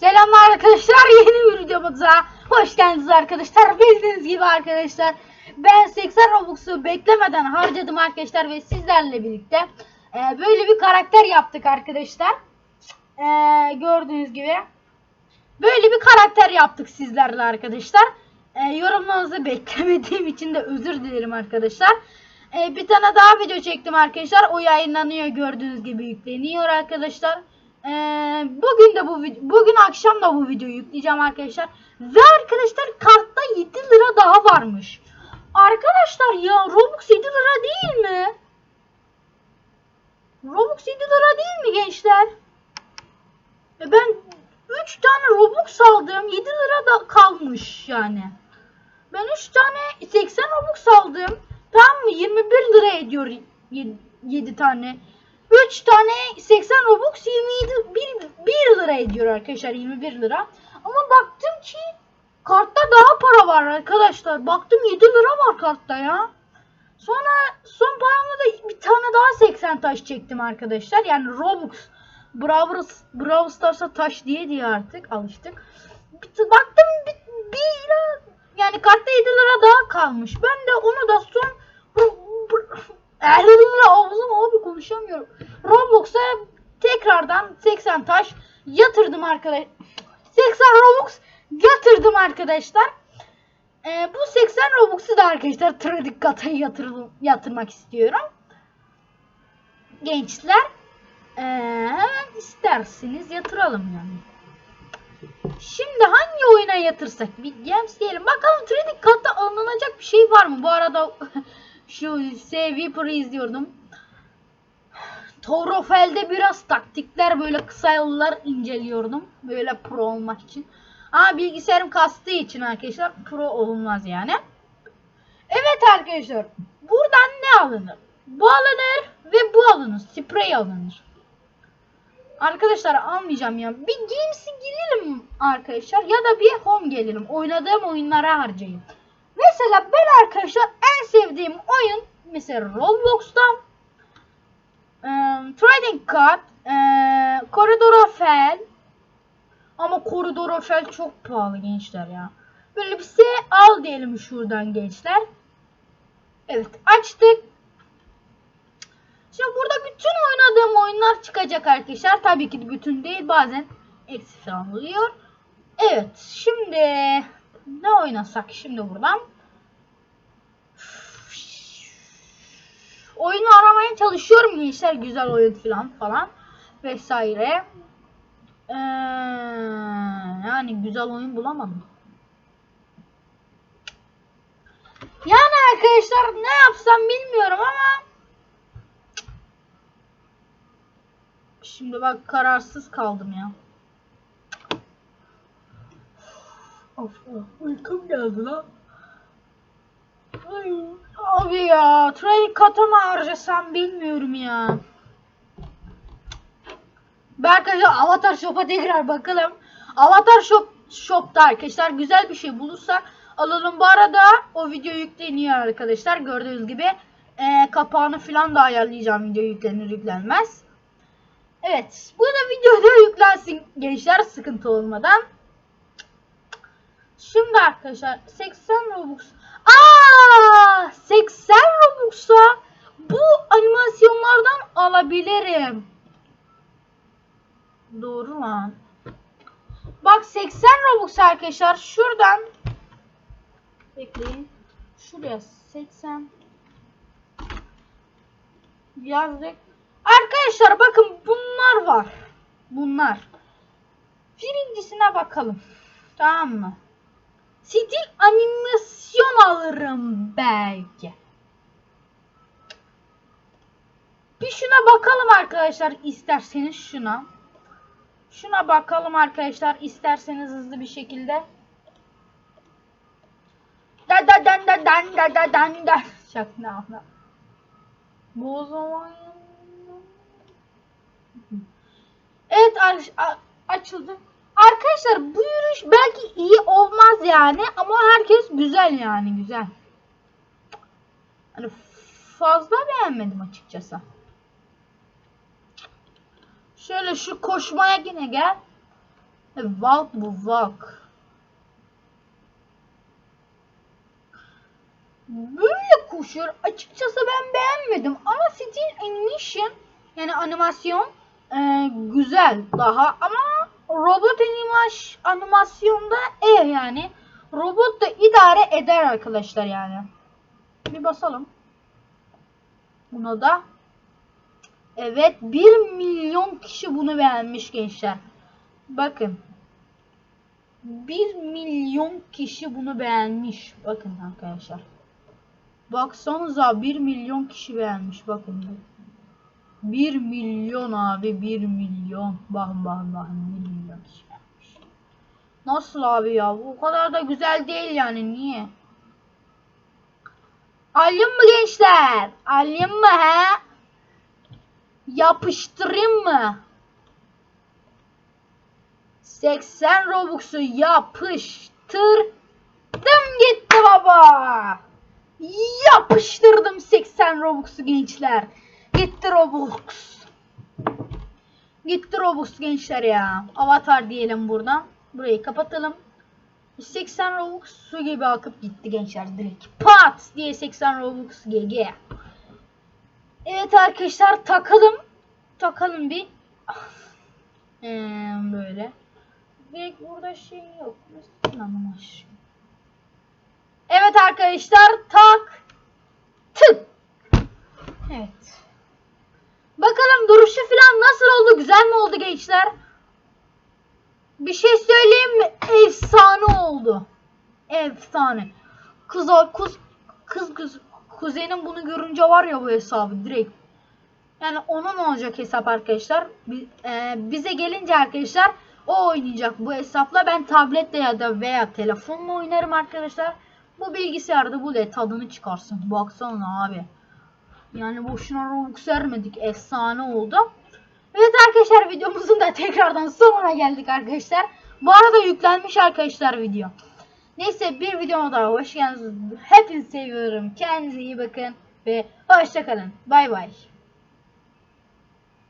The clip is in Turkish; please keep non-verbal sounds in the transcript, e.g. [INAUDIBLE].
Selamlar arkadaşlar yeni bir videomuza hoş geldiniz arkadaşlar. [LAUGHS] Bildiğiniz gibi arkadaşlar ben 80 Robux'u beklemeden harcadım arkadaşlar ve sizlerle birlikte e, böyle bir karakter yaptık arkadaşlar. E, gördüğünüz gibi. Böyle bir karakter yaptık sizlerle arkadaşlar. E, yorumlarınızı [LAUGHS] beklemediğim için de özür dilerim arkadaşlar. E, bir tane daha video çektim arkadaşlar. O yayınlanıyor gördüğünüz gibi yükleniyor arkadaşlar ee, bugün de bu bugün akşam da bu videoyu yükleyeceğim arkadaşlar. Ve arkadaşlar kartta 7 lira daha varmış. Arkadaşlar ya Robux 7 lira değil mi? Robux 7 lira değil mi gençler? E ben 3 tane Robux aldım. 7 lira da kalmış yani. Ben 3 tane 80 Robux aldım. Tamam mı? 21 lira ediyor 7, tane. 3 tane 80 Robux 27 1, 1 lira ediyor arkadaşlar 21 lira. Ama baktım ki kartta daha para var arkadaşlar. Baktım 7 lira var kartta ya. Sonra son paramla da bir tane daha 80 taş çektim arkadaşlar. Yani Robux. Brawl, Brawl Stars'a taş diye diye artık alıştık. Baktım bir, bir lira yani kartta 7 lira daha kalmış. Ben de onu da son Erdoğan'la [LAUGHS] ağzım abi konuşamıyorum. Roblox'a tekrardan 80 taş yatırdım arkadaşlar. 80 Robux yatırdım arkadaşlar. Ee, bu 80 Robux'u da arkadaşlar Trading Kat'a yatır, yatırmak istiyorum. Gençler ee, isterseniz yatıralım yani. Şimdi hangi oyuna yatırsak? Bir games diyelim. Bakalım Trading Kat'ta alınacak bir şey var mı? Bu arada [LAUGHS] şu Viper'ı izliyordum. Torofel'de biraz taktikler böyle kısa yollar inceliyordum. Böyle pro olmak için. Ama bilgisayarım kastığı için arkadaşlar pro olunmaz yani. Evet arkadaşlar. Buradan ne alınır? Bu alınır ve bu alınır. Sprey alınır. Arkadaşlar almayacağım ya. Bir Games'i girelim arkadaşlar ya da bir home gelelim. Oynadığım oyunlara harcayayım. Mesela ben arkadaşlar en sevdiğim oyun mesela Roblox'ta e, Trading Card, e, Corridor of Hell ama Corridor of Hell çok pahalı gençler ya. Böyle bir şey al diyelim şuradan gençler. Evet açtık. Şimdi burada bütün oynadığım oyunlar çıkacak arkadaşlar. Tabii ki bütün değil bazen eksi oluyor. Evet şimdi ne oynasak şimdi buradan? Oyunu aramaya çalışıyorum gençler güzel oyun falan falan vesaire. Ee, yani güzel oyun bulamadım. Yani arkadaşlar ne yapsam bilmiyorum ama Şimdi bak kararsız kaldım ya. Of of uykum geldi lan. Abi ya trade kata mı harcasam bilmiyorum ya. Berkay Avatar Shop'a tekrar bakalım. Avatar Shop Shop'ta arkadaşlar güzel bir şey bulursak alalım. Bu arada o video yükleniyor arkadaşlar. Gördüğünüz gibi e, kapağını falan da ayarlayacağım video yüklenir yüklenmez. Evet. Bu da videoda yüklensin gençler sıkıntı olmadan. Şimdi arkadaşlar 80 Robux. Aa 80 Robux'a bu animasyonlardan alabilirim. Doğru lan. Bak 80 Robux arkadaşlar şuradan bekleyin. Şuraya 80 yazdık. Arkadaşlar bakın bunlar var. Bunlar. Birincisine bakalım. Tamam mı? Stil animasyon alırım belki. Bir şuna bakalım arkadaşlar isterseniz şuna. Şuna bakalım arkadaşlar isterseniz hızlı bir şekilde. Da da dan da dan da da dan da. Şak ne yapma. Bu zaman Evet açıldı. Arkadaşlar bu yürüyüş belki iyi olmaz yani ama herkes güzel yani güzel. Hani fazla beğenmedim açıkçası. Şöyle şu koşmaya yine gel. E, Valk bu Valk. Böyle koşuyor. Açıkçası ben beğenmedim ama Steel Animation yani animasyon e, güzel daha ama robot animaş animasyonda e yani robot da idare eder arkadaşlar yani. Bir basalım. Buna da Evet 1 milyon kişi bunu beğenmiş gençler. Bakın. 1 milyon kişi bunu beğenmiş. Bakın arkadaşlar. Baksanıza 1 milyon kişi beğenmiş. Bakın. 1 milyon abi 1 milyon. Bakın bakın 1 milyon kişi. Nasıl abi ya? Bu kadar da güzel değil yani. Niye? Alayım mı gençler? Alayım mı he? Yapıştırayım mı? 80 Robux'u yapıştırdım gitti baba. Yapıştırdım 80 Robux'u gençler. Gitti Robux. Gitti Robux gençler ya. Avatar diyelim buradan. Burayı kapatalım. 80 Robux su gibi akıp gitti gençler direkt. Pat diye 80 Robux GG. Evet arkadaşlar takalım. Takalım bir. Ee, [LAUGHS] böyle. Direkt burada şey yok. Evet arkadaşlar tak. Tık. Evet. Bakalım duruşu falan nasıl oldu? Güzel mi oldu gençler? Bir şey söyleyeyim mi? Efsane oldu. Efsane. Kız kız kız kız kuzenim bunu görünce var ya bu hesabı direkt. Yani onun olacak hesap arkadaşlar. E, bize gelince arkadaşlar o oynayacak bu hesapla. Ben tabletle ya da veya telefonla oynarım arkadaşlar. Bu bilgisayarda bu da tadını çıkarsın. Baksana abi. Yani boşuna Robux vermedik. Efsane oldu. Evet arkadaşlar videomuzun da tekrardan sonuna geldik arkadaşlar. Bu arada yüklenmiş arkadaşlar video. Neyse bir videoma daha hoş geldiniz. Hepinizi seviyorum. Kendinize iyi bakın ve hoşçakalın. Bay bay.